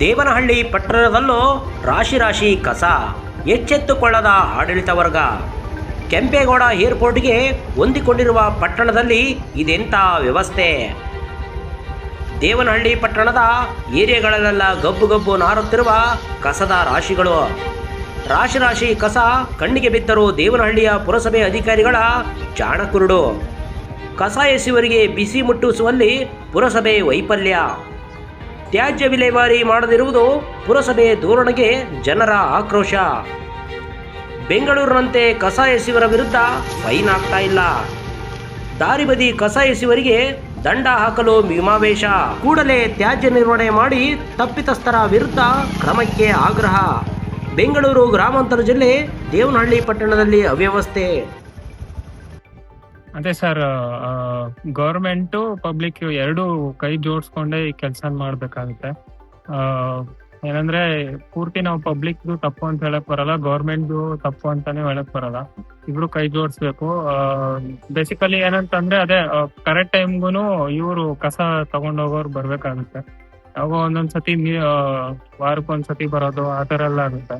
ದೇವನಹಳ್ಳಿ ಪಟ್ಟಣದಲ್ಲೂ ರಾಶಿ ರಾಶಿ ಕಸ ಎಚ್ಚೆತ್ತುಕೊಳ್ಳದ ಆಡಳಿತ ವರ್ಗ. ಕೆಂಪೇಗೌಡ ಏರ್ಪೋರ್ಟ್ಗೆ ಹೊಂದಿಕೊಂಡಿರುವ ಪಟ್ಟಣದಲ್ಲಿ ಇದೆಂಥ ವ್ಯವಸ್ಥೆ? ದೇವನಹಳ್ಳಿ ಪಟ್ಟಣದ ಏರಿಯಾಗಳಲ್ಲೆಲ್ಲ ಗಬ್ಬು ಗಬ್ಬು ನಾರುತ್ತಿರುವ ಕಸದ ರಾಶಿಗಳು. ರಾಶಿ ರಾಶಿ ಕಸ ಕಣ್ಣಿಗೆ ಬಿದ್ದರೂ ದೇವನಹಳ್ಳಿಯ ಪುರಸಭೆ ಅಧಿಕಾರಿಗಳ ಚಾಣಕುರುಡು ಕಸ ಎಸೆಯುವರಿಗೆ ಬಿಸಿ ಮುಟ್ಟಿಸುವಲ್ಲಿ ಪುರಸಭೆ ವೈಫಲ್ಯ. ತ್ಯಾಜ್ಯ ವಿಲೇವಾರಿ ಮಾಡದಿರುವುದು ಪುರಸಭೆ ಧೋರಣೆಗೆ ಜನರ ಆಕ್ರೋಶ. ಬೆಂಗಳೂರಿನಂತೆ ಕಸ ಎಸೆಯುವರ ವಿರುದ್ಧ ಫೈನ್ ಆಗ್ತಾ ಇಲ್ಲ. ದಾರಿ ಬದಿ ಕಸ ಎಸೆಯುವರಿಗೆ ದಂಡ ಹಾಕಲು ಮೀಮಾವೇಶ. ಕೂಡಲೇ ತ್ಯಾಜ್ಯ ನಿರ್ವಹಣೆ ಮಾಡಿ ತಪ್ಪಿತಸ್ಥರ ವಿರುದ್ಧ ಕ್ರಮಕ್ಕೆ ಆಗ್ರಹ. ಬೆಂಗಳೂರು ಗ್ರಾಮಾಂತರ ಜಿಲ್ಲೆ ದೇವನಹಳ್ಳಿ ಪಟ್ಟಣದಲ್ಲಿ ಅವ್ಯವಸ್ಥೆ. ಅದೇ ಸರ್ ಗೌರ್ಮೆಂಟು ಪಬ್ಲಿಕ್ ಎರಡು ಕೈ ಜೋಡಿಸ್ಕೊಂಡೇ ಈ ಕೆಲಸ ಮಾಡ್ಬೇಕಾಗುತ್ತೆ. ಏನಂದ್ರೆ ಪೂರ್ತಿ ನಾವು ಪಬ್ಲಿಕ್ ತಪ್ಪು ಅಂತ ಹೇಳಕ್ ಬರಲ್ಲ, ಗೌರ್ಮೆಂಟ್ದು ತಪ್ಪು ಅಂತಾನೆ ಹೇಳಕ್ ಬರಲ್ಲ. ಇಬ್ರು ಕೈ ಜೋಡಿಸ್ಬೇಕು. ಬೇಸಿಕಲಿ ಏನಂತಂದ್ರೆ ಅದೇ ಕರೆಕ್ಟ್ ಟೈಮ್ಗುನು ಇವರು ಕಸ ತಗೊಂಡೋಗೋರು ಬರ್ಬೇಕಾಗುತ್ತೆ. ಯಾವಾಗ ಒಂದೊಂದ್ಸತಿ ವಾರಕ್ಕೊಂದ್ಸತಿ ಬರೋದು ಆ ತರ ಎಲ್ಲ ಆಗುತ್ತೆ.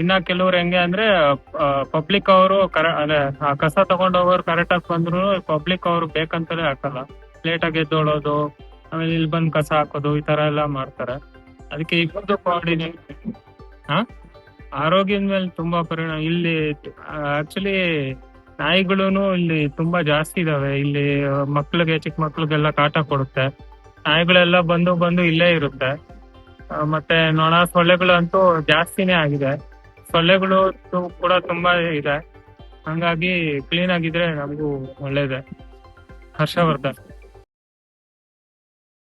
ಇನ್ನ ಕೆಲವ್ರು ಹೆಂಗೆ ಅಂದ್ರೆ ಪಬ್ಲಿಕ್ ಅವರು ಕಸ ತಗೊಂಡೋಗೋರು ಕರೆಕ್ಟ್ ಆಗಿ ಬಂದ್ರು ಪಬ್ಲಿಕ್ ಅವರು ಬೇಕಂತಾನೆ ಹಾಕಲ್ಲ. ಲೇಟ್ ಆಗಿ ಎದ್ದೋಳೋದು, ಆಮೇಲೆ ಇಲ್ಲಿ ಬಂದು ಕಸ ಹಾಕೋದು, ಈ ತರ ಎಲ್ಲ ಮಾಡ್ತಾರೆ. ಅದಕ್ಕೆ ಇಬ್ಬರದು ಕೋಆರ್ಡಿನೇಟ್ ಹಾ ಆರೋಗ್ಯದ ಮೇಲೆ ತುಂಬಾ ಪರಿಣಾಮ, ಇಲ್ಲಿ ಆಕ್ಚುಲಿ ನಾಯಿಗಳೂ ಇಲ್ಲಿ ತುಂಬಾ ಜಾಸ್ತಿ ಇದಾವೆ. ಇಲ್ಲಿ ಮಕ್ಳಿಗೆ, ಚಿಕ್ಕ ಮಕ್ಳಿಗೆಲ್ಲ ಕಾಟ ಕೊಡುತ್ತೆ. ನಾಯಿಗಳೆಲ್ಲ ಬಂದು ಬಂದು ಇಲ್ಲೇ ಇರುತ್ತೆ. ಮತ್ತೆ ನೊಣ ಸೊಳ್ಳೆಗಳು ಅಂತೂ ಜಾಸ್ತಿನೇ ಆಗಿದೆ. ಸೊಳ್ಳೆಗಳು ಕೂಡ ತುಂಬಾ ಇದೆ. ಹಂಗಾಗಿ ಕ್ಲೀನ್ ಆಗಿದ್ರೆ ನಮಗೂ ಒಳ್ಳೇದೆ. ಹರ್ಷವರ್ಧನ್.